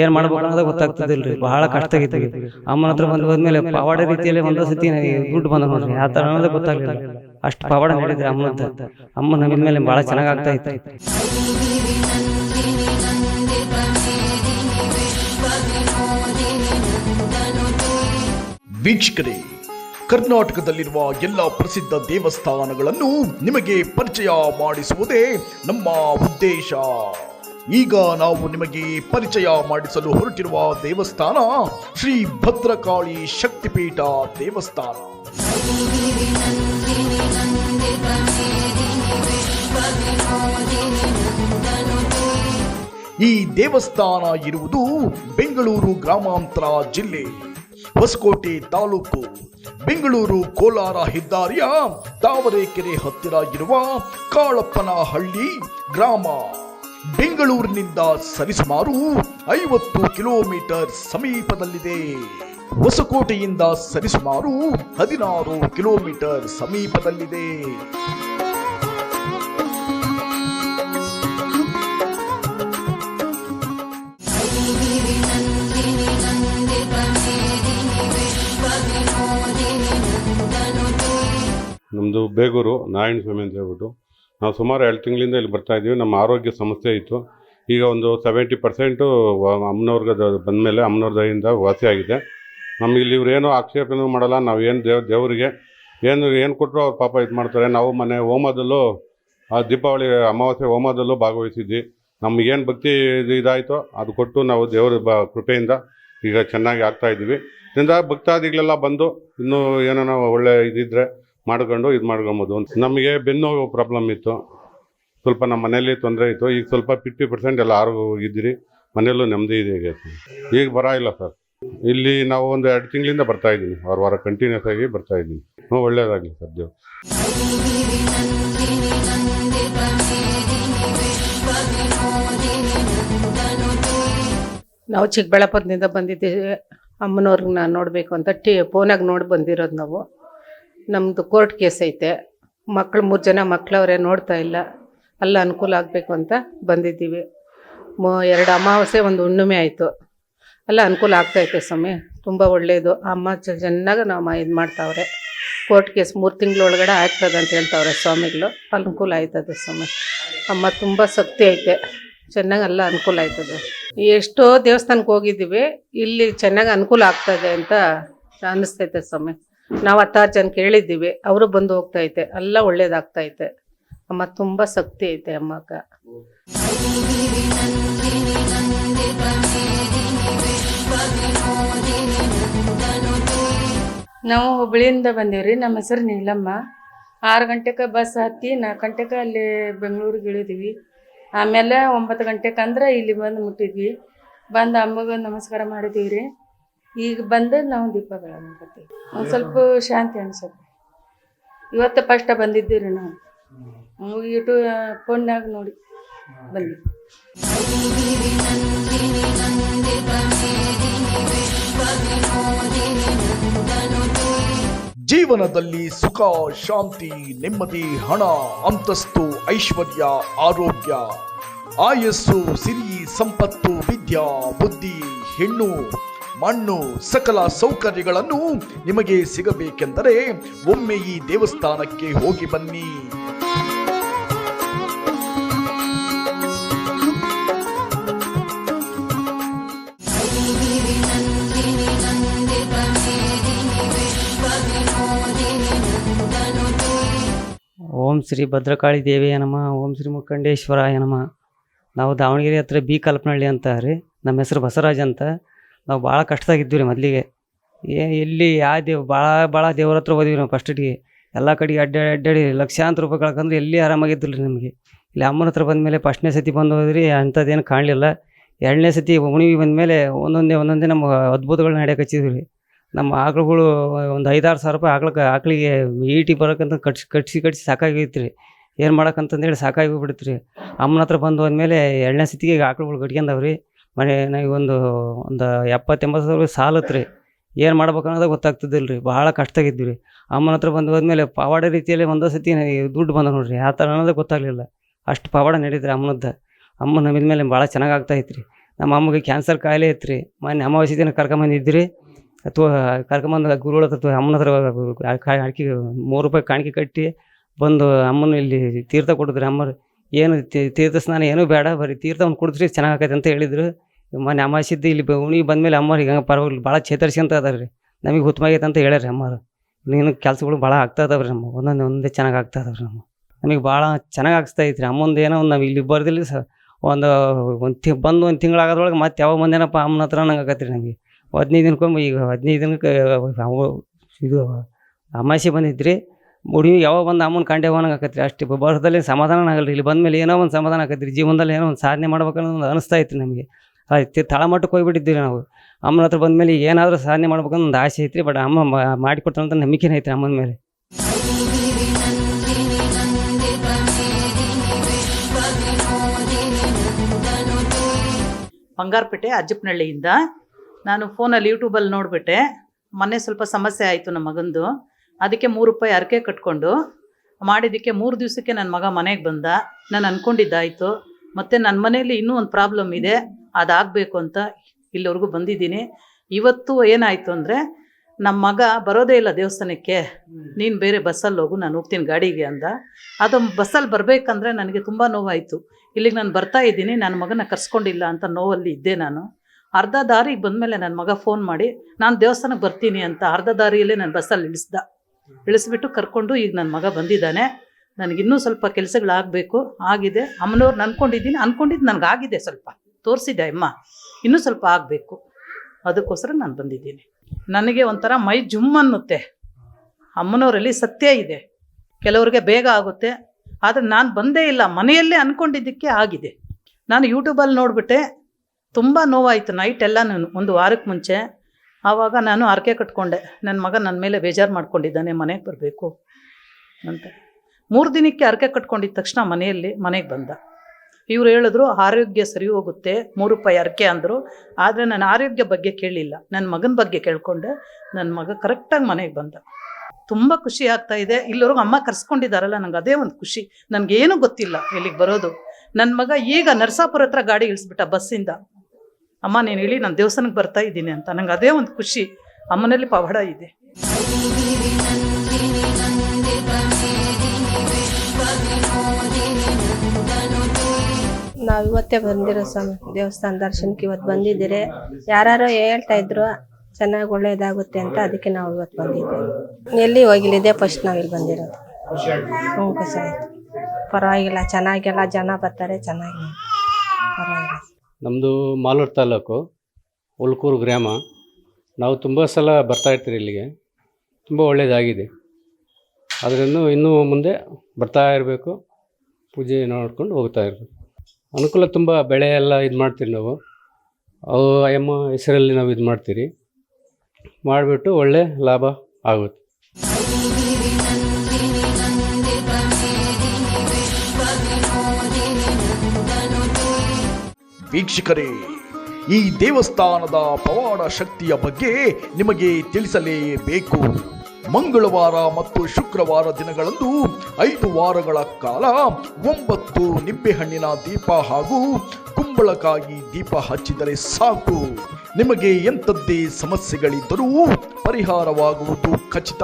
ಏನು ಮಾಡ್ಬೇಕು ಅನ್ನೋದು ಗೊತ್ತಾಗ್ತದಿಲ್ರಿ ಭಾಳ ಕಷ್ಟ ಆಗಿತ್ತು ಅಮ್ಮನ ಹತ್ರ ಬಂದು ಹೋದ್ಮೇಲೆ ಪವಾಡ ರೀತಿಯಲ್ಲಿ ಒಂದ್ ಸತಿ ದುಡ್ಡು ಬಂದ ನೋಡ್ರಿ. ಆ ಥರ ಅನ್ನೋದೇ ಗೊತ್ತಾಗಲಿಲ್ಲ. ಅಷ್ಟು ಪವಾಡ ಅಮ್ಮನ ಅಮ್ಮನದ್ದು ಅಮ್ಮ ನಮ್ಮ ಮೇಲೆ ಭಾಳ ಚೆನ್ನಾಗಿ ಆಗ್ತಾ ಇತ್ತು. ವೀಕ್ಷಕರೇ, ಕರ್ನಾಟಕದಲ್ಲಿರುವ ಎಲ್ಲ ಪ್ರಸಿದ್ಧ ದೇವಸ್ಥಾನಗಳನ್ನು ನಿಮಗೆ ಪರಿಚಯ ಮಾಡಿಸುವುದೇ ನಮ್ಮ ಉದ್ದೇಶ. ಈಗ ನಾವು ನಿಮಗೆ ಪರಿಚಯ ಮಾಡಿಸಲು ಹೊರಟಿರುವ ದೇವಸ್ಥಾನ ಶ್ರೀ ಭದ್ರಕಾಳಿ ಶಕ್ತಿಪೀಠ ದೇವಸ್ಥಾನ. ಈ ದೇವಸ್ಥಾನ ಇರುವುದು ಬೆಂಗಳೂರು ಗ್ರಾಮಾಂತರ ಜಿಲ್ಲೆ, ಹೊಸಕೋಟೆ ತಾಲೂಕು. ಬೆಂಗಳೂರು ಕೋಲಾರ ಹೆದ್ದಾರಿಯ ತಾವರೆಕೆರೆ ಹತ್ತಿರ ಇರುವ ಕಾಳಪ್ಪನಹಳ್ಳಿ ಗ್ರಾಮ. ಬೆಂಗಳೂರಿನಿಂದ ಸರಿಸುಮಾರು ಐವತ್ತು ಕಿಲೋಮೀಟರ್ ಸಮೀಪದಲ್ಲಿದೆ. ಹೊಸಕೋಟೆಯಿಂದ ಸರಿಸುಮಾರು ಹದಿನಾರು ಕಿಲೋಮೀಟರ್ ಸಮೀಪದಲ್ಲಿದೆ. ನಮ್ಮದು ಬೇಗೂರು ನಾರಾಯಣ ಸ್ವಾಮಿ ಅಂತ ಹೇಳ್ಬಿಟ್ಟು ನಾವು ಸುಮಾರು ಎರಡು ತಿಂಗಳಿಂದ ಇಲ್ಲಿ ಬರ್ತಾ ಇದ್ದೀವಿ. ನಮ್ಮ ಆರೋಗ್ಯ ಸಮಸ್ಯೆ ಇತ್ತು. ಈಗ ಒಂದು ಸೆವೆಂಟಿ ಪರ್ಸೆಂಟು ಅಮ್ಮನವ್ರಿಗೆ ಬಂದಮೇಲೆ ಅಮ್ಮನವ್ರ ದಯಿಂದ ವಾಸಿಯಾಗಿದೆ ನಮಗೆ ಇಲ್ಲಿ ಇವ್ರು ಏನೂ ಆಕ್ಷೇಪನೂ ಮಾಡಲ್ಲ. ನಾವು ಏನು ದೇವ್, ದೇವರಿಗೆ ಏನು ಏನು ಕೊಟ್ಟರು ಅವ್ರು ಪಾಪ ಇದು ಮಾಡ್ತಾರೆ. ನಾವು ಮನೆ ಹೋಮದಲ್ಲೂ, ಆ ದೀಪಾವಳಿ ಅಮಾವಾಸ್ಯೆ ಹೋಮದಲ್ಲೂ ಭಾಗವಹಿಸಿದ್ವಿ. ನಮಗೇನು ಭಕ್ತಿ ಇದು ಇದಾಯಿತೋ ಅದು ಕೊಟ್ಟು ನಾವು ದೇವರ ಬ, ಕೃಪೆಯಿಂದ ಈಗ ಚೆನ್ನಾಗಿ ಆಗ್ತಾ ಇದ್ದೀವಿ. ಇದರಿಂದ ಭಕ್ತಾದಿಗಳೆಲ್ಲ ಬಂದು ಇನ್ನೂ ಏನೋ ಒಳ್ಳೆ ಇದಿದ್ರೆ ಮಾಡ್ಕೊಂಡು ಇದು ಮಾಡ್ಕೊಬೋದು ನಮಗೆ ಬೆನ್ನು ಪ್ರಾಬ್ಲಮ್ ಇತ್ತು. ಸ್ವಲ್ಪ ನಮ್ಮ ಮನೇಲಿ ತೊಂದರೆ ಇತ್ತು. ಈಗ ಸ್ವಲ್ಪ ಫಿಫ್ಟಿ ಪರ್ಸೆಂಟ್ ಎಲ್ಲ ಆರೋಗ್ಯ ಹೋಗಿದ್ದೀರಿ ಮನೆಯಲ್ಲೂ ನೆಮ್ಮದಿ ಇದೆ ಈಗ. ಈಗ ಬರ ಇಲ್ಲ ಸರ್ ಇಲ್ಲಿ ನಾವು ಒಂದು ಎರಡು ತಿಂಗಳಿಂದ ಬರ್ತಾ ಇದ್ದೀನಿ. ವಾರ ವಾರ ಕಂಟಿನ್ಯೂಸ್ ಆಗಿ ಬರ್ತಾ ಇದ್ದೀನಿ. ಒಳ್ಳೇದಾಗಲಿ ಸರ್ ದೇವ್ ನಾವು ಚಿಕ್ಕಬಳ್ಳಾಪುರದಿಂದ ಬಂದಿದ್ದೀವಿ. ಅಮ್ಮನವ್ರಿಗೆ ನಾನು ನೋಡಬೇಕು ಅಂತ ಟಿ ಫೋನಾಗ ನೋಡಿ ಬಂದಿರೋದು ನಾವು. ನಮ್ಮದು ಕೋರ್ಟ್ ಕೇಸ್ ಐತೆ. ಮಕ್ಕಳು ಮೂರು ಜನ ಮಕ್ಕಳವ್ರೆ ನೋಡ್ತಾ ಇಲ್ಲ. ಅಲ್ಲ ಅನುಕೂಲ ಆಗಬೇಕು ಅಂತ ಬಂದಿದ್ದೀವಿ. ಎರಡು ಅಮಾವಾಸ್ಯೆ ಒಂದು ಹುಣ್ಣಿಮೆ ಆಯಿತು. ಅಲ್ಲ, ಅನುಕೂಲ ಆಗ್ತೈತೆ ಸ್ವಾಮಿ. ತುಂಬ ಒಳ್ಳೆಯದು ಅಮ್ಮ ಚೆನ್ನಾಗಿ ನಾವು ಇದು ಮಾಡ್ತಾವ್ರೆ. ಕೋರ್ಟ್ ಕೇಸ್ ಮೂರು ತಿಂಗಳೊಳಗಡೆ ಆಗ್ತದೆ ಅಂತ ಹೇಳ್ತಾವ್ರೆ ಸ್ವಾಮಿಗಳು. ಅನುಕೂಲ ಆಯ್ತದೆ ಸ್ವಾಮಿ. ಅಮ್ಮ ತುಂಬ ಶಕ್ತಿ ಐತೆ. ಚೆನ್ನಾಗಿ ಅಲ್ಲ, ಅನುಕೂಲ ಆಯ್ತದೆ. ಎಷ್ಟೋ ದೇವಸ್ಥಾನಕ್ಕೆ ಹೋಗಿದ್ದೀವಿ. ಇಲ್ಲಿ ಚೆನ್ನಾಗಿ ಅನುಕೂಲ ಆಗ್ತದೆ ಅಂತ ಅನ್ನಿಸ್ತೈತೆ ಸ್ವಾಮಿ. ನಾವು ಹತ್ತಾರು ಜನ ಕೇಳಿದ್ದೀವಿ, ಅವರು ಬಂದು ಹೋಗ್ತಾ ಐತೆ, ಎಲ್ಲ ಒಳ್ಳೇದಾಗ್ತಾ ಐತೆ. ಅಮ್ಮ, ತುಂಬ ಶಕ್ತಿ ಐತೆ ಅಮ್ಮಕ್ಕ. ನಾವು ಹುಬ್ಳಿಯಿಂದ ಬಂದೀವ್ರಿ ನಮ್ಮ ಹೆಸರು ನೀಲಮ್ಮ. ಆರು ಗಂಟೆಗೆ ಬಸ್ ಹತ್ತಿ ನಾಲ್ಕು ಗಂಟೆಗೆ ಅಲ್ಲಿ ಬೆಂಗಳೂರಿಗೆ ಇಳಿದ್ವಿ. ಆಮೇಲೆ ಒಂಬತ್ತು ಗಂಟೆಗೆ ಅಂದ್ರೆ ಇಲ್ಲಿ ಬಂದು ಮುಟ್ಟಿದ್ವಿ. ಬಂದು ಅಮ್ಮಗೆ ನಮಸ್ಕಾರ ಮಾಡಿದೀವಿ ರೀ. ಈಗ ಬಂದು ನಾವು ದೀಪ ಬರ್ತೀವಿ ಒಂದು ಸ್ವಲ್ಪ ಶಾಂತಿ ಅನ್ಸುತ್ತೆ. ಇವತ್ತು ಫಸ್ಟ್ ಬಂದಿದ್ದೀವಿ ನಾವು. ಯೂಟ್ಯೂಬ್ ಫೋನ್ನಾಗ ನೋಡಿ ಬಂದ್ವಿ ಜೀವನದಲ್ಲಿ ಸುಖ, ಶಾಂತಿ, ನೆಮ್ಮದಿ, ಹಣ, ಅಂತಸ್ತು, ಐಶ್ವರ್ಯ, ಆರೋಗ್ಯ, ಆಯಸ್ಸು, ಸಿರಿ, ಸಂಪತ್ತು, ವಿದ್ಯಾ, ಬುದ್ಧಿ, ಹೆಣ್ಣು ಮಣ್ಣು ಸಕಲ ಸೌಕರ್ಯಗಳನ್ನು ನಿಮಗೆ ಸಿಗಬೇಕೆಂದರೆ ಒಮ್ಮೆ ಈ ದೇವಸ್ಥಾನಕ್ಕೆ ಹೋಗಿ ಬನ್ನಿ. ಓಂ ಶ್ರೀ ಭದ್ರಕಾಳಿ ದೇವಿಯ ನಮ, ಓಂ ಶ್ರೀ ಮುಖಂಡೇಶ್ವರ ನಮ. ನಾವು ದಾವಣಗೆರೆ ಹತ್ರ ಬಿ ಕಲ್ಪನಹಳ್ಳಿ ಅಂತ ರೀ, ನಮ್ಮ ಹೆಸರು ಬಸವರಾಜ್ ಅಂತ. ನಾವು ಭಾಳ ಕಷ್ಟದಾಗಿದ್ವಿ ರೀ ಮೊದಲಿಗೆ. ಏ, ಎಲ್ಲಿ ಯಾವ ದೇವ್, ಭಾಳ ಭಾಳ ದೇವ್ರ ಹತ್ರ ಹೋದ್ವಿ ನಾವು ಫಸ್ಟಿಗೆ ಎಲ್ಲ ಕಡೆಗೆ ಅಡ್ಡಾಡಿ ಅಡ್ಡಾಡಿ ಲಕ್ಷಾಂತರ ರೂಪಾಯಿ ಕಳ್ಕೊಂಡ್ರೆ ಎಲ್ಲಿ ಆರಾಮಾಗಿದ್ದಿಲ್ಲ ರೀ ನಮಗೆ. ಇಲ್ಲಿ ಅಮ್ಮನ ಹತ್ರ ಬಂದಮೇಲೆ ಫಸ್ಟ್ನೇ ಸತಿ ಬಂದು ಹೋದ್ರಿ, ಅಂಥದ್ದೇನು ಕಾಣಲಿಲ್ಲ. ಎರಡನೇ ಸತಿ ಉಣಿವಿ ಬಂದಮೇಲೆ ಒಂದೊಂದೇ ಒಂದೊಂದೇ ನಮ್ಮ ಅದ್ಭುತಗಳು ನಡೆಯಕ್ಕೆ ಹಚ್ಚಿದ್ವಿ ರೀ. ನಮ್ಮ ಆಕಳುಗಳು ಒಂದು ಐದಾರು ಸಾವಿರ ರೂಪಾಯಿ ಆಕಳಕ್ಕೆ, ಆಕಳಿಗೆ ಈಟಿ ಬರೋಕ್ಕಂತ ಕಟ್ಸಿ ಕಟ್ಸಿ ಕಟ್ಸಿ ಸಾಕಾಗಿತ್ತು ರೀ. ಏನು ಮಾಡೋಕ್ಕಂತಂದೇಳಿ ಸಾಕಾಗಿ ಹೋಗ್ಬಿಡ್ತು ರೀ. ಅಮ್ಮನ ಹತ್ರ ಬಂದು ಹೋದ್ಮೇಲೆ ಎರಡನೇ ಸತಿಗೆ ಆಕಳುಗಳು ಕಟ್ಕೊಂಡವ್ ಮನೆ ಒಂದು ಒಂದು ಎಪ್ಪತ್ತೆಂಬತ್ತು ಸಾವಿರ ಸಾಲತ್ತು ರೀ. ಏನು ಮಾಡ್ಬೇಕು ಅನ್ನೋದು ಗೊತ್ತಾಗ್ತಿದ್ದಿಲ್ಲ ರೀ ಭಾಳ ಕಷ್ಟದಾಗಿದ್ವಿ ರೀ ಅಮ್ಮನ ಹತ್ರ ಬಂದು ಹೋದ್ಮೇಲೆ ಪವಾಡ ರೀತಿಯಲ್ಲಿ ಒಂದೇ ಸತಿ ದುಡ್ಡು ಬಂದ ನೋಡ್ರಿ. ಆ ಥರ ಅನ್ನೋದು ಗೊತ್ತಾಗಲಿಲ್ಲ. ಅಷ್ಟು ಪವಾಡ ನಡೀತ್ರಿ ಅಮ್ಮನದ್ದು. ಅಮ್ಮ ನಮ್ಮಿದ ಮೇಲೆ ಭಾಳ ಚೆನ್ನಾಗಿ ಆಗ್ತಾ ರೀ ನಮ್ಮ ಅಮ್ಮಗೆ ಕ್ಯಾನ್ಸರ್ ಕಾಯಿಲೆ ಇತ್ತು ರೀ ಮೊನ್ನೆ ಅಮಾವಾಸ್ಯೆ ದಿನ ಕರ್ಕೊಂಬಂದಿದ್ರಿ ಅಥವಾ ಕರ್ಕೊಂಬಂದು ಗುರುಗಳ ಹತ್ರ ಅಮ್ಮನ ಹತ್ರ ಕಾಣಿಕೆ ಮೂರು ರೂಪಾಯಿ ಕಾಣಿಕೆ ಕಟ್ಟಿ ಬಂದು ಅಮ್ಮನ ಇಲ್ಲಿ ತೀರ್ಥ ಕೊಡಿದ್ರಿ ಅಮ್ಮರು. ಏನು ತೀರ್ಥ ಸ್ನಾನ ಏನೂ ಬೇಡ. ಬರೀ ತೀರ್ಥ ಒಂದು ಕುಡಿದ್ರಿ ಚೆನ್ನಾಗೈತೆ ಅಂತ ಹೇಳಿದ್ರು. ಮೊನ್ನೆ ಅಮಾವಾಸ್ಯದ್ದು ಇಲ್ಲಿ ಉಣಿ ಬಂದಮೇಲೆ ಅಮ್ಮ ಹಂಗೆ ಪರವಾಗಿಲ್ಲ, ಭಾಳ ಚೇತರಿಸ್ಕೊಂತ ಅದಾರ ರೀ ನಮಗೆ ಹುತ್ತಮಾಗೈತೆ ಅಂತ ಹೇಳ್ಯಾರ ಅಮ್ಮರು ನೀನು ಕೆಲಸಗಳು ಭಾಳ ಆಗ್ತಾ ಇದಾವೆ ರೀ ನಮ್ಮ ಒಂದೊಂದು ಒಂದೇ ಚೆನ್ನಾಗಿ ಆಗ್ತಾ ಇದಾವೆ ರೀ ನಮ್ಮ. ನಮಗೆ ಭಾಳ ಚೆನ್ನಾಗಿ ಆಗ್ತಾ ಇತ್ತು ರೀ ಅಮ್ಮಂದು ಏನೋ ಒಂದು ನಾವು ಇಲ್ಲಿ ಬರ್ದಿಲ್ಲ ಸ ಒಂದು ಒಂದು ತಿ ಬಂದು ಒಂದು ತಿಂಗಳಾಗೋದ್ರೊಳಗೆ ಮತ್ತೆ ಯಾವಾಗ ಬಂದೇನಪ್ಪ ಅಮ್ಮನ ಹತ್ರ ನಂಗೆ ಆಗತ್ತೆ ರೀ ನಮಗೆ. ಹದಿನೈದು ದಿನಕ್ಕೊಮ್ಮೆ ಈಗ ಹದಿನೈದು ದಿನಕ್ಕೆ ಇದು ಅಮಾಸೆ ಬಂದಿದ್ರಿ. ಮುಡಿ ಯಾವಾಗ ಬಂದು ಅಮ್ಮನ ಕಂಡೆ ಹೋಗಂಗೆ ಆಕತ್ರಿ. ಅಷ್ಟು ಬರೋದಲ್ಲಿ ಸಮಾಧಾನ ಆಗಲ್ಲ ರೀ ಇಲ್ಲಿ ಬಂದಮೇಲೆ ಏನೋ ಒಂದು ಸಮಾಧಾನ ಆಕತ್ರಿ. ಜೀವನದಲ್ಲಿ ಏನೋ ಒಂದು ಸಾಧನೆ ಮಾಡ್ಬೇಕನ್ನೋ ಒಂದು ಅನಿಸ್ತಾ ಇತ್ತು ನಮಗೆ. ಆಯ್ತು ತಳಮಟ್ಟಕ್ಕೆ ಹೋಗ್ಬಿಟ್ಟಿದ್ದೀವಿ ನಾವು. ಅಮ್ಮನ ಹತ್ರ ಬಂದಮೇಲೆ ಏನಾದರೂ ಸಾಧನೆ ಮಾಡ್ಬೇಕಂತ ಒಂದು ಆಸೆ ಐತ್ರಿ ಬಟ್ ಅಮ್ಮ ಮಾಡಿಕೊಡ್ತಾನಂತ ನಂಬಿಕೆನೇ ಐತ್ರಿ ಅಮ್ಮನ ಮೇಲೆ. ಬಂಗಾರಪೇಟೆ ಅಜ್ಜಪ್ಪನಹಳ್ಳಿಯಿಂದ ನಾನು ಫೋನಲ್ಲಿ ಯೂಟ್ಯೂಬಲ್ಲಿ ನೋಡಿಬಿಟ್ಟೆ. ಮೊನ್ನೆ ಸ್ವಲ್ಪ ಸಮಸ್ಯೆ ಆಯಿತು ನಮ್ಮ ಮಗಂದು. ಅದಕ್ಕೆ ಮೂರು ರೂಪಾಯಿ ಅರಕೆ ಕಟ್ಕೊಂಡು ಮಾಡಿದ್ದಕ್ಕೆ ಮೂರು ದಿವಸಕ್ಕೆ ನನ್ನ ಮಗ ಮನೆಗೆ ಬಂದ. ನಾನು ಅಂದ್ಕೊಂಡಿದ್ದಾಯಿತು ಮತ್ತು ನನ್ನ ಮನೆಯಲ್ಲಿ ಇನ್ನೂ ಒಂದು ಪ್ರಾಬ್ಲಮ್ ಇದೆ. ಅದಾಗಬೇಕು ಅಂತ ಇಲ್ಲಿವರೆಗೂ ಬಂದಿದ್ದೀನಿ. ಇವತ್ತು ಏನಾಯಿತು ಅಂದರೆ ನಮ್ಮ ಮಗ ಬರೋದೇ ಇಲ್ಲ ದೇವಸ್ಥಾನಕ್ಕೆ. ನೀನು ಬೇರೆ ಬಸ್ಸಲ್ಲಿ ಹೋಗು ನಾನು ಹೋಗ್ತೀನಿ ಗಾಡಿಗೆ ಅಂದ ಅದು ಬಸ್ಸಲ್ಲಿ ಬರಬೇಕಂದ್ರೆ ನನಗೆ ತುಂಬ ನೋವಾಯಿತು. ಇಲ್ಲಿಗೆ ನಾನು ಬರ್ತಾ ಇದ್ದೀನಿ ನನ್ನ ಮಗನ ಕರ್ಸ್ಕೊಂಡಿಲ್ಲ ಅಂತ ನೋವಲ್ಲಿ ಇದ್ದೆ ನಾನು. ಅರ್ಧ ದಾರಿಗೆ ಬಂದಮೇಲೆ ನನ್ನ ಮಗ ಫೋನ್ ಮಾಡಿ ನಾನು ದೇವಸ್ಥಾನಕ್ಕೆ ಬರ್ತೀನಿ ಅಂತ ಅರ್ಧ ದಾರಿಯಲ್ಲೇ ನಾನು ಬಸ್ಸಲ್ಲಿ ಇಳಿಸ್ದ. ಇಳಿಸ್ಬಿಟ್ಟು ಕರ್ಕೊಂಡು ಈಗ ನನ್ನ ಮಗ ಬಂದಿದ್ದಾನೆ. ನನಗಿನ್ನೂ ಸ್ವಲ್ಪ ಕೆಲಸಗಳಾಗಬೇಕು, ಆಗಿದೆ. ಅಮ್ಮನವ್ರು ಅನ್ಕೊಂಡಿದ್ದೀನಿ ಅಂದ್ಕೊಂಡಿದ್ದು ಆಗಿದೆ ಸ್ವಲ್ಪ. ತೋರಿಸಿದ್ದೆ ಅಮ್ಮ? ಇನ್ನೂ ಸ್ವಲ್ಪ ಆಗಬೇಕು. ಅದಕ್ಕೋಸ್ಕರ ನಾನು ಬಂದಿದ್ದೀನಿ. ನನಗೆ ಒಂಥರ ಮೈ ಜುಮ್ ಅನ್ನುತ್ತೆ. ಅಮ್ಮನವರಲ್ಲಿ ಸತ್ಯ ಇದೆ. ಕೆಲವರಿಗೆ ಬೇಗ ಆಗುತ್ತೆ. ಆದರೆ ನಾನು ಬಂದೇ ಇಲ್ಲ. ಮನೆಯಲ್ಲೇ ಅಂದ್ಕೊಂಡಿದ್ದಕ್ಕೆ ಆಗಿದೆ. ನಾನು ಯೂಟ್ಯೂಬಲ್ಲಿ ನೋಡಿಬಿಟ್ಟೆ, ತುಂಬ ನೋವಾಯಿತು ನೈಟ್ ಎಲ್ಲ ನಾನು ಒಂದು ವಾರಕ್ಕೆ ಮುಂಚೆ. ಆವಾಗ ನಾನು ಹರಕೆ ಕಟ್ಕೊಂಡೆ. ನನ್ನ ಮಗ ನನ್ನ ಮೇಲೆ ಬೇಜಾರು ಮಾಡ್ಕೊಂಡಿದ್ದಾನೆ, ಮನೆಗೆ ಬರಬೇಕು ಅಂತ. ಮೂರು ದಿನಕ್ಕೆ ಹರಕೆ ಕಟ್ಕೊಂಡಿದ್ದ ತಕ್ಷಣ ಮನೆಯಲ್ಲಿ ಮನೆಗೆ ಬಂದ. ಇವ್ರು ಹೇಳಿದ್ರು, ಆರೋಗ್ಯ ಸರಿ ಹೋಗುತ್ತೆ, ಮೂರು ರೂಪಾಯಿ ಹರಕೆ ಅಂದರು. ಆದರೆ ನಾನು ಆರೋಗ್ಯ ಬಗ್ಗೆ ಕೇಳಲಿಲ್ಲ ನನ್ನ ಮಗನ ಬಗ್ಗೆ ಕೇಳಿಕೊಂಡೆ. ನನ್ನ ಮಗ ಕರೆಕ್ಟಾಗಿ ಮನೆಗೆ ಬಂದ. ತುಂಬ ಖುಷಿ ಆಗ್ತಾ ಇದೆ. ಇಲ್ಲಿವರೆಗೂ ಅಮ್ಮ ಕರ್ಸ್ಕೊಂಡಿದ್ದಾರಲ್ಲ ನಂಗೆ ಅದೇ ಒಂದು ಖುಷಿ. ನನಗೇನು ಗೊತ್ತಿಲ್ಲ ಇಲ್ಲಿಗೆ ಬರೋದು. ನನ್ನ ಮಗ ಈಗ ನರಸಾಪುರ ಹತ್ರ ಗಾಡಿ ಇಳಿಸ್ಬಿಟ್ಟ ಬಸ್ಸಿಂದ ಅಮ್ಮ, ನೀನು ಹೇಳಿ ನಾನು ದೇವಸ್ಥಾನಕ್ಕೆ ಬರ್ತಾ ಇದ್ದೀನಿ ಅಂತ. ನಂಗೆ ಅದೇ ಒಂದು ಖುಷಿ. ಅಮ್ಮನಲ್ಲಿ ಪವಾಡ ಇದೆ. ನಾವು ಇವತ್ತೇ ಬಂದಿರೋ ಸ್ವಾಮಿ ದೇವಸ್ಥಾನ ದರ್ಶನಕ್ಕೆ ಇವತ್ತು ಬಂದಿದ್ದೀರಿ. ಯಾರು ಹೇಳ್ತಾ ಇದ್ರು ಚೆನ್ನಾಗಿ ಒಳ್ಳೆಯದಾಗುತ್ತೆ ಅಂತ ಅದಕ್ಕೆ ನಾವು ಇವತ್ತು ಬಂದಿದ್ದೀವಿ. ಎಲ್ಲಿ ಹೋಗಿಲ್ಲ, ಇದೇ ಫಸ್ಟ್ ನಾವು ಇಲ್ಲಿ ಬಂದಿರೋದು. ಹ್ಞೂ ಖುಷಿ ಆಯಿತು ಪರವಾಗಿಲ್ಲ, ಚೆನ್ನಾಗೆಲ್ಲ ಜನ ಬರ್ತಾರೆ, ಚೆನ್ನಾಗಿ. ಪರವಾಗಿಲ್ಲ. ನಮ್ಮದು ಮಾಲೂರು ತಾಲೂಕು ಉಲ್ಕೂರು ಗ್ರಾಮ. ನಾವು ತುಂಬ ಸಲ ಬರ್ತಾ ಇರ್ತೀರಿ ಇಲ್ಲಿಗೆ. ತುಂಬ ಒಳ್ಳೆಯದಾಗಿದೆ ಅದರಿಂದ ಇನ್ನೂ ಮುಂದೆ ಬರ್ತಾ ಇರಬೇಕು. ಪೂಜೆ ನೋಡ್ಕೊಂಡು ಹೋಗ್ತಾ ಇರಬೇಕು. ಅನುಕೂಲ ತುಂಬ ಬೆಳೆ ಎಲ್ಲ ಇದು ಮಾಡ್ತೀವಿ ನಾವು. ಅವು ಎಮ್ಮ ಹೆಸರಲ್ಲಿ ನಾವು ಇದು ಮಾಡ್ತೀರಿ. ಮಾಡಿಬಿಟ್ಟು ಒಳ್ಳೆ ಲಾಭ ಆಗುತ್ತೆ. ವೀಕ್ಷಕರೇ, ಈ ದೇವಸ್ಥಾನದ ಪವಾಡ ಶಕ್ತಿಯ ಬಗ್ಗೆ ನಿಮಗೆ ತಿಳಿಸಲೇಬೇಕು. ಮಂಗಳವಾರ ಮತ್ತು ಶುಕ್ರವಾರ ದಿನಗಳಂದು ಐದು ವಾರಗಳ ಕಾಲ ಒಂಬತ್ತು ನಿಂಬೆಹಣ್ಣಿನ ದೀಪ ಹಾಗೂ ಕುಂಬಳಕಾಯಿ ದೀಪ ಹಚ್ಚಿದರೆ ಸಾಕು. ನಿಮಗೆ ಎಂಥದ್ದೇ ಸಮಸ್ಯೆಗಳಿದ್ದರೂ ಪರಿಹಾರವಾಗುವುದು ಖಚಿತ.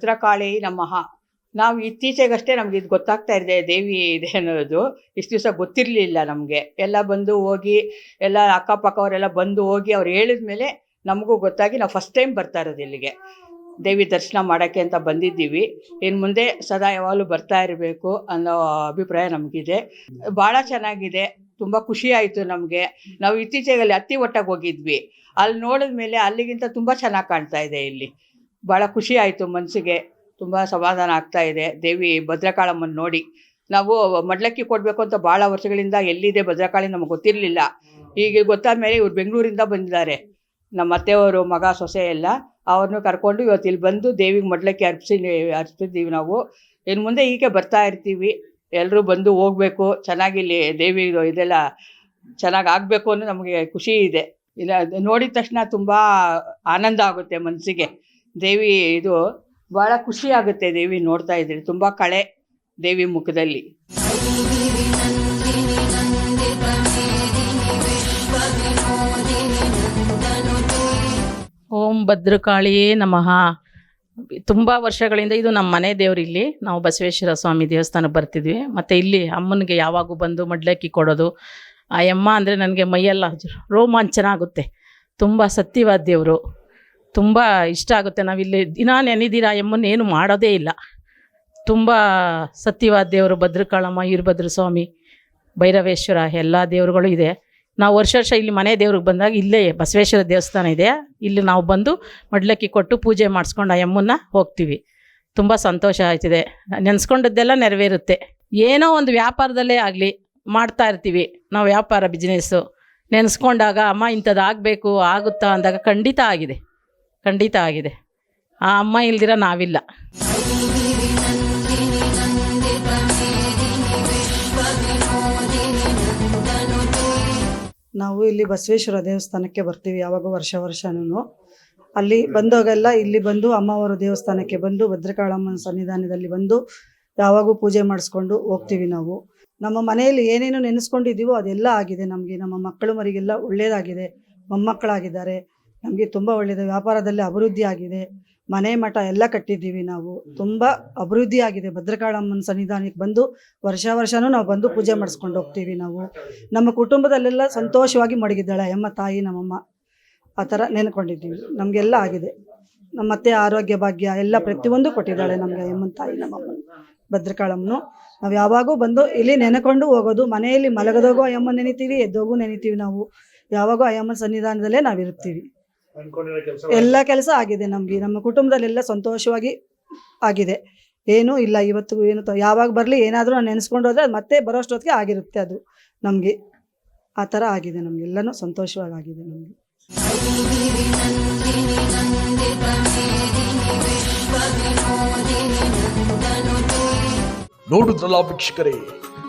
ಭದ್ರಕಾಳಿ ನಮಃ. ನಾವು ಇತ್ತೀಚೆಗಷ್ಟೇ ನಮ್ಗೆ ಇದು ಗೊತ್ತಾಗ್ತಾ ಇದೆ, ದೇವಿ ಇದೆ ಅನ್ನೋದು. ಇಷ್ಟು ದಿವಸ ಗೊತ್ತಿರಲಿಲ್ಲ ನಮಗೆ. ಎಲ್ಲ ಬಂದು ಹೋಗಿ, ಎಲ್ಲ ಅಕ್ಕಪಕ್ಕವರೆಲ್ಲ ಬಂದು ಹೋಗಿ ಅವ್ರು ಹೇಳಿದ ಮೇಲೆ ನಮಗೂ ಗೊತ್ತಾಗಿ ನಾವು ಫಸ್ಟ್ ಟೈಮ್ ಬರ್ತಾ ಇರೋದು ಇಲ್ಲಿಗೆ. ದೇವಿ ದರ್ಶನ ಮಾಡೋಕ್ಕೆ ಅಂತ ಬಂದಿದ್ದೀವಿ. ಇನ್ನು ಮುಂದೆ ಸದಾ ಯಾವಾಗಲೂ ಬರ್ತಾ ಇರಬೇಕು ಅನ್ನೋ ಅಭಿಪ್ರಾಯ ನಮಗಿದೆ. ಭಾಳ ಚೆನ್ನಾಗಿದೆ. ತುಂಬ ಖುಷಿ ಆಯಿತು ನಮಗೆ. ನಾವು ಇತ್ತೀಚೆಗೆ ಅಲ್ಲಿ ಹತ್ತಿ ಒಟ್ಟಾಗಿ ಹೋಗಿದ್ವಿ. ಅಲ್ಲಿ ನೋಡಿದ ಮೇಲೆ ಅಲ್ಲಿಗಿಂತ ತುಂಬ ಚೆನ್ನಾಗಿ ಕಾಣ್ತಾ ಇದೆ ಇಲ್ಲಿ. ಭಾಳ ಖುಷಿ ಆಯಿತು ಮನಸ್ಸಿಗೆ ತುಂಬ ಸಮಾಧಾನ ಆಗ್ತಾ ಇದೆ. ದೇವಿ ಭದ್ರಕಾಳಮ್ಮನ ನೋಡಿ. ನಾವು ಮಡ್ಲಕ್ಕಿ ಕೊಡಬೇಕು ಅಂತ ಭಾಳ ವರ್ಷಗಳಿಂದ ಎಲ್ಲಿದೆ ಭದ್ರಕಾಳಿ ನಮಗೆ ಗೊತ್ತಿರಲಿಲ್ಲ. ಈಗ ಗೊತ್ತಾದ ಮೇಲೆ ಇವ್ರು ಬೆಂಗಳೂರಿಂದ ಬಂದಿದ್ದಾರೆ. ನಮ್ಮ ಅತ್ತೆಯವರು, ಮಗ, ಸೊಸೆ ಎಲ್ಲ ಅವ್ರನ್ನೂ ಕರ್ಕೊಂಡು ಇವತ್ತು ಇಲ್ಲಿ ಬಂದು ದೇವಿಗೆ ಮಡ್ಲಕ್ಕಿ ಅರ್ಪಿಸಿ, ಅರ್ಪಿಸಿದ್ದೀವಿ ನಾವು. ಇನ್ನು ಮುಂದೆ ಹೀಗೆ ಬರ್ತಾ ಇರ್ತೀವಿ. ಎಲ್ಲರೂ ಬಂದು ಹೋಗ್ಬೇಕು. ಚೆನ್ನಾಗಿ ಇಲ್ಲಿ ದೇವಿ ಇದೆಲ್ಲ ಚೆನ್ನಾಗಿ ಆಗಬೇಕು ಅನ್ನೋ ನಮಗೆ ಖುಷಿ ಇದೆ. ಇಲ್ಲ ನೋಡಿದ ತಕ್ಷಣ ತುಂಬ ಆನಂದ ಆಗುತ್ತೆ ಮನಸ್ಸಿಗೆ ದೇವಿ ಇದು ಬಹಳ ಖುಷಿ ಆಗುತ್ತೆ ದೇವಿ ನೋಡ್ತಾ ಇದ್ರೆ, ತುಂಬಾ ಕಳೆ ದೇವಿ ಮುಖದಲ್ಲಿ. ಓಂ ಭದ್ರಕಾಳಿಯೇ ನಮಃ. ತುಂಬ ವರ್ಷಗಳಿಂದ ಇದು ನಮ್ಮ ಮನೆ ದೇವ್ರು ಇಲ್ಲಿ. ನಾವು ಬಸವೇಶ್ವರ ಸ್ವಾಮಿ ದೇವಸ್ಥಾನಕ್ಕೆ ಬರ್ತಿದ್ವಿ. ಮತ್ತು ಇಲ್ಲಿ ಅಮ್ಮನಿಗೆ ಯಾವಾಗೂ ಬಂದು ಮಡ್ಲಕ್ಕಿ ಕೊಡೋದು. ಆ ಅಮ್ಮ ಅಂದರೆ ನನಗೆ ಮೈಯೆಲ್ಲ ರೋಮಾಂಚನ ಆಗುತ್ತೆ. ತುಂಬ ಸತ್ಯವಾದ ದೇವರು. ತುಂಬ ಇಷ್ಟ ಆಗುತ್ತೆ ನಾವಿಲ್ಲಿ ದಿನ ನೆನೆದಿರ ಎಮ್ಮನ್ನು ಏನು ಮಾಡೋದೇ ಇಲ್ಲ. ತುಂಬ ಸತ್ಯವಾದ ದೇವರು ಭದ್ರಕಾಳಮ್ಮ ವೀರಭದ್ರ ಸ್ವಾಮಿ, ಭೈರವೇಶ್ವರ, ಎಲ್ಲ ದೇವರುಗಳು ಇದೆ. ನಾವು ವರ್ಷ ವರ್ಷ ಇಲ್ಲಿ ಮನೆ ದೇವ್ರಿಗೆ ಬಂದಾಗ ಇಲ್ಲೇ ಬಸವೇಶ್ವರ ದೇವಸ್ಥಾನ ಇದೆ. ಇಲ್ಲಿ ನಾವು ಬಂದು ಮಡ್ಲಕ್ಕಿ ಕೊಟ್ಟು ಪೂಜೆ ಮಾಡಿಸ್ಕೊಂಡು ಆ ಯಮ್ಮನ್ನ ಹೋಗ್ತೀವಿ. ತುಂಬ ಸಂತೋಷ ಆಯ್ತಿದೆ. ನೆನೆಸ್ಕೊಂಡದ್ದೆಲ್ಲ ನೆರವೇರುತ್ತೆ. ಏನೋ ಒಂದು ವ್ಯಾಪಾರದಲ್ಲೇ ಆಗಲಿ ಮಾಡ್ತಾ ಇರ್ತೀವಿ. ನಾವು ವ್ಯಾಪಾರ ಬಿಸ್ನೆಸ್ಸು ನೆನೆಸ್ಕೊಂಡಾಗ, ಅಮ್ಮ ಇಂಥದ್ದು ಆಗಬೇಕು ಆಗುತ್ತಾ? ಅಂದಾಗ ಖಂಡಿತ ಆಗಿದೆ. ಖಂಡಿತ ಆಗಿದೆ. ಆ ಅಮ್ಮ ಇಲ್ದಿರ ನಾವಿಲ್ಲ. ನಾವು ಇಲ್ಲಿ ಬಸವೇಶ್ವರ ದೇವಸ್ಥಾನಕ್ಕೆ ಬರ್ತೀವಿ ಯಾವಾಗ ವರ್ಷ ವರ್ಷನೂ. ಅಲ್ಲಿ ಬಂದಾಗೆಲ್ಲ ಇಲ್ಲಿ ಬಂದು ಅಮ್ಮವರ ದೇವಸ್ಥಾನಕ್ಕೆ ಬಂದು ಭದ್ರಕಾಳಮ್ಮನ ಸನ್ನಿಧಾನದಲ್ಲಿ ಬಂದು ಯಾವಾಗೂ ಪೂಜೆ ಮಾಡಿಸ್ಕೊಂಡು ಹೋಗ್ತೀವಿ ನಾವು. ನಮ್ಮ ಮನೆಯಲ್ಲಿ ಏನೇನು ನೆನೆಸ್ಕೊಂಡಿದ್ದೀವೋ ಅದೆಲ್ಲ ಆಗಿದೆ ನಮಗೆ. ನಮ್ಮ ಮಕ್ಕಳು ಮರಿಗೆಲ್ಲ ಒಳ್ಳೆಯದಾಗಿದೆ ಮೊಮ್ಮಕ್ಕಳಾಗಿದ್ದಾರೆ. ನಮಗೆ ತುಂಬ ಒಳ್ಳೆಯದು ವ್ಯಾಪಾರದಲ್ಲಿ ಅಭಿವೃದ್ಧಿ ಆಗಿದೆ. ಮನೆ ಮಠ ಎಲ್ಲ ಕಟ್ಟಿದ್ದೀವಿ ನಾವು. ತುಂಬ ಅಭಿವೃದ್ಧಿ ಆಗಿದೆ. ಭದ್ರಕಾಳಮ್ಮನ ಸನ್ನಿಧಾನಕ್ಕೆ ಬಂದು ವರ್ಷ ವರ್ಷನೂ ನಾವು ಬಂದು ಪೂಜೆ ಮಾಡಿಸ್ಕೊಂಡು ಹೋಗ್ತೀವಿ ನಾವು. ನಮ್ಮ ಕುಟುಂಬದಲ್ಲೆಲ್ಲ ಸಂತೋಷವಾಗಿ ಮಡಗಿದ್ದಾಳೆ. ಅಮ್ಮ ತಾಯಿ, ನಮ್ಮಮ್ಮ. ಆ ಥರ ನೆನ್ಕೊಂಡಿದ್ದೀವಿ. ನಮಗೆಲ್ಲ ಆಗಿದೆ. ನಮ್ಮ ಅತ್ತೆ ಆರೋಗ್ಯ ಭಾಗ್ಯ ಎಲ್ಲ ಪ್ರತಿಯೊಂದು ಕೊಟ್ಟಿದ್ದಾಳೆ ನಮಗೆ ಅಮ್ಮನ ತಾಯಿ ನಮ್ಮಮ್ಮ ಭದ್ರಕಾಳಮ್ಮನು. ನಾವು ಯಾವಾಗೂ ಬಂದು ಇಲ್ಲಿ ನೆನೆಕೊಂಡು ಹೋಗೋದು, ಮನೆಯಲ್ಲಿ ಮಲಗದಾಗೂ ಅಯ್ಯಮ್ಮ ನೆನಿತೀವಿ, ಎದ್ದೋಗೂ ನೆನಿತೀವಿ ನಾವು. ಯಾವಾಗೂ ಅಯ್ಯಮ್ಮನ ಸನ್ನಿಧಾನದಲ್ಲೇ ನಾವು ಇರ್ತೀವಿ ಎಲ್ಲ ಕೆಲಸ ಆಗಿದೆ. ನಮಗೆ. ನಮ್ಮ ಕುಟುಂಬದಲ್ಲೆಲ್ಲ ಸಂತೋಷವಾಗಿ ಆಗಿದೆ. ಏನೂ ಇಲ್ಲ ಇವತ್ತು ಏನು ತ- ಯಾವಾಗ ಬರಲಿ ಏನಾದರೂ ನಾನು ನೆನೆಸ್ಕೊಂಡು ಹೋದ್ರೆ ಅದು ಮತ್ತೆ ಬರೋಷ್ಟೊತ್ತಿಗೆ ಆಗಿರುತ್ತೆ ಅದು ನಮಗೆ. ಆ ಥರ ಆಗಿದೆ ನಮಗೆಲ್ಲನೂ ಸಂತೋಷವಾಗಿ ಆಗಿದೆ ನಮಗೆ. ನೋಡುದ್ರಲ್ಲ ವೀಕ್ಷಕರೇ